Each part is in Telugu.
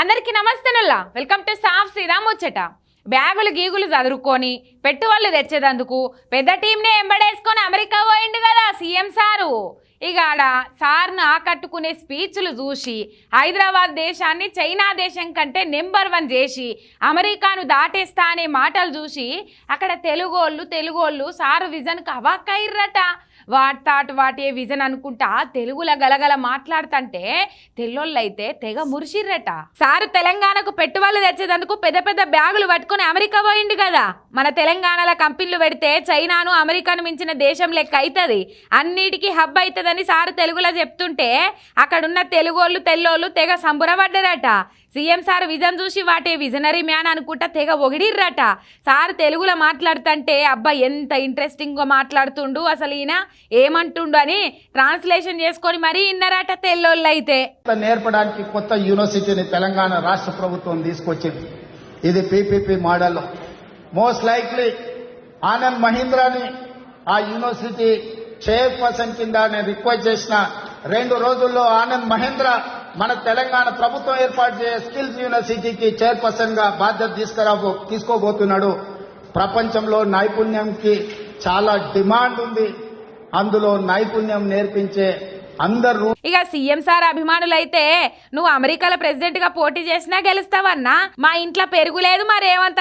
అందరికీ నమస్తేనుల్లా వెల్కమ్ టు సాఫ్ సీదా ముచ్చట. బ్యాగులు గీగులు చదురుకొని పెట్టుబడులు తెచ్చేదందుకు పెద్ద టీంనే ఎంబడేసుకొని అమెరికా పోయిండు కదా సీఎం సారు. ఇక ఆడ సార్ను ఆకట్టుకునే స్పీచ్లు చూసి హైదరాబాద్ దేశాన్ని చైనా దేశం కంటే నెంబర్ వన్ చేసి అమెరికాను దాటేస్తా అనే మాటలు చూసి అక్కడ తెలుగోళ్ళు తెలుగోళ్ళు సారు విజన్కి అవాక్కయ్యర్రట. వాట్ వాటి విజన్ అనుకుంటా తెలుగులో గలగల మాట్లాడుతుంటే తెల్లోళ్ళు అయితే తెగ మురిసిర్రట. సారు తెలంగాణకు పెట్టుబడులు తెచ్చేందుకు పెద్ద పెద్ద బ్యాగులు పట్టుకొని అమెరికా పోయిండు కదా. మన తెలంగాణలో కంపెనీలు పెడితే చైనాను అమెరికాను మించిన దేశం లెక్క అవుతుంది అన్నిటికీ హబ్ అవుతుందని సారు తెలుగులో చెప్తుంటే అక్కడున్న తెలుగోళ్ళు తెల్లోళ్ళు తెగ సంబురపడ్డారట. సీఎం సార్ విజన్ చూసి వాటే విజనరీ మ్యాన్ అనుకుంటా తెగ ఒగిడిర్రట. సార్ తెలుగులో మాట్లాడుతుంటే అబ్బా ఎంత ఇంట్రెస్టింగ్గా మాట్లాడుతుండు అసలు ఈయన ఏమంటుండు అని ట్రాన్స్లేషన్ చేసుకొని మరీ ఇన్నరట తెల్లోళ్ళు అయితే నేర్పడానికి కొత్త యూనివర్సిటీని తెలంగాణ రాష్ట్ర ప్రభుత్వం తీసుకొచ్చింది. ఇది PPP model. Most likely Anand మహీంద్రాని ఆ యూనివర్సిటీ చైర్పర్సన్ కింద నేను రిక్వెస్ట్ చేసిన రెండు రోజుల్లో ఆనంద్ మహేంద్ర మన తెలంగాణ ప్రభుత్వం ఏర్పాటు చేసే స్కిల్స్ యూనివర్సిటీకి చైర్పర్సన్గా బాధ్యత తీసుకురాబో తీసుకోబోతున్నాడు. ప్రపంచంలో నైపుణ్యంకి చాలా డిమాండ్ ఉంది. అందులో నైపుణ్యం నేర్పించే అందరూ ఇక సీఎం సార్ అభిమానులైతే నువ్వు అమెరికాలో ప్రెసిడెంట్గా పోటీ చేసినా గెలుస్తావన్నా? మా ఇంట్లో పెరుగు లేదు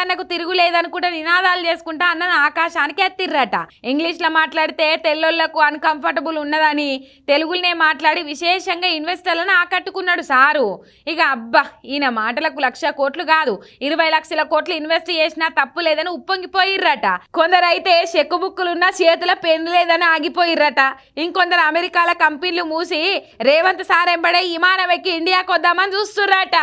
అన్నకు తిరుగులేదు అనుకుంటే నినాదాలు చేసుకుంటా అన్న ఆకాశానికి ఎత్తిర్రట. ఇంగ్లీష్లో మాట్లాడితే తెల్లోళ్ళకు అన్కంఫర్టబుల్ ఉన్నదని తెలుగులోనే మాట్లాడి విశేషంగా ఇన్వెస్టర్లను ఆకట్టుకున్నాడు సారు. ఇక అబ్బా ఈయన మాటలకు లక్ష కోట్లు కాదు ఇరవై లక్షల కోట్లు ఇన్వెస్ట్ చేసినా తప్పు లేదని ఉప్పొంగిపోయిర్రట. కొందరైతే చెక్కు బుక్కులున్న చేతుల పెన్ లేదని ఆగిపోయిర్రట. ఇంకొందరు అమెరికాల కంపెనీలు మూసి రేవంత్ సార్ ఎంబడే విమానం ఎక్కి ఇండియాకి వద్దామని చూస్తుర్రట.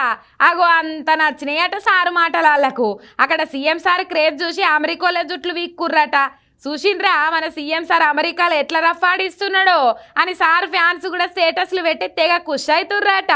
అగో అంత నచ్చినాయట సారు మాటలు వాళ్ళకు అక్కడ సీఎం సార్ క్రేజ్ చూసి అమెరికాలో జుట్లు వీక్కుర్రట. చూసిండ్రా మన సీఎం సార్ అమెరికాలో ఎట్లా రఫ్ ఆడిస్తున్నాడో అని సార్ ఫ్యాన్స్ కూడా స్టేటస్లు పెట్టి తెగ ఖుష్ అవుతుర్రట